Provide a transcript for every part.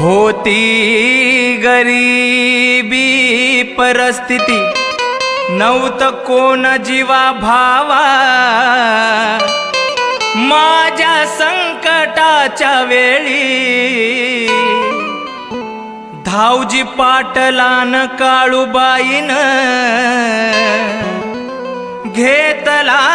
होती गरीबी परिस्थिती. नव्हत कोण जीवा भावा. माझ्या संकटाच्या वेळी धावजी पाटलान काळूबाईन घेतला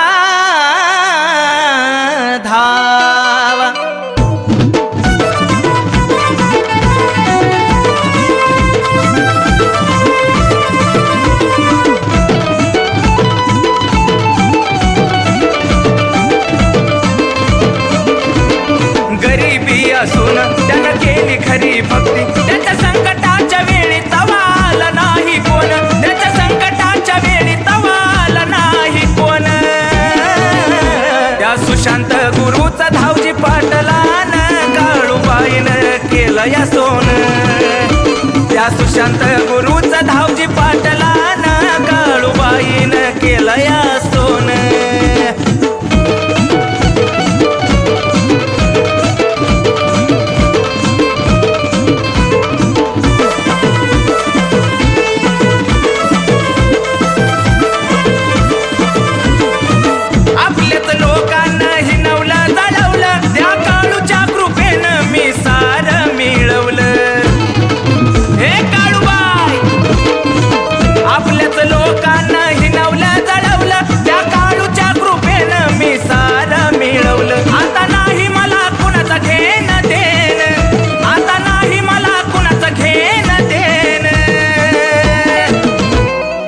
शांत गुरुचा धावजी पाटलान काळूबाईन केलं या सोन. त्या सुशांत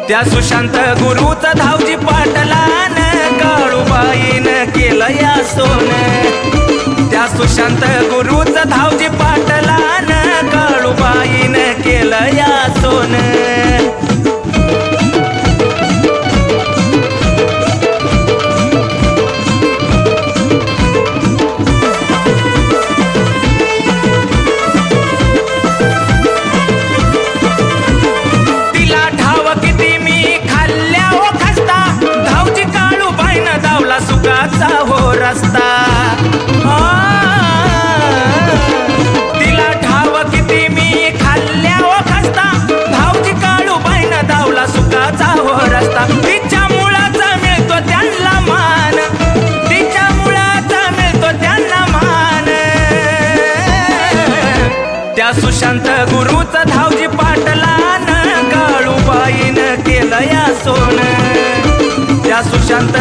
त्या सुशांत गुरुचा धावजी पाटलान काळूबाईन केलं या सोन. त्या सुशांत गुरुचा धाव या सुशांत गुरुचा धावजी पाटलान काळूबाईन केलं या सोन. या सुशांत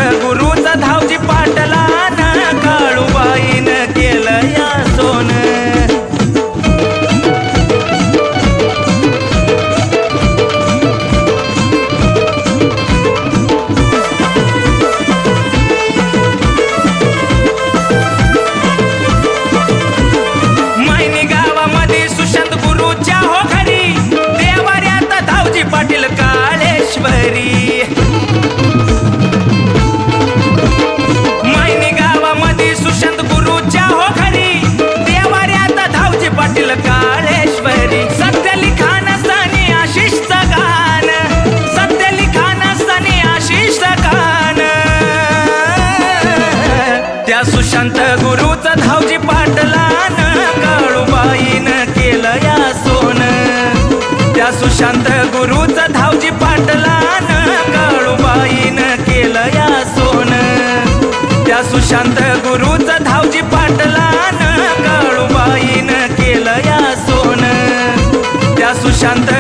या सुशांत गुरुचा धावजी पाटलान काळूबाईन केलं या सोन. त्या सुशांत गुरुचा धावजी पाटलान काळूबाईन केलं या सोन. त्या सुशांत गुरुचा धावजी पाटलान काळूबाईन केलं या सोन. त्या सुशांत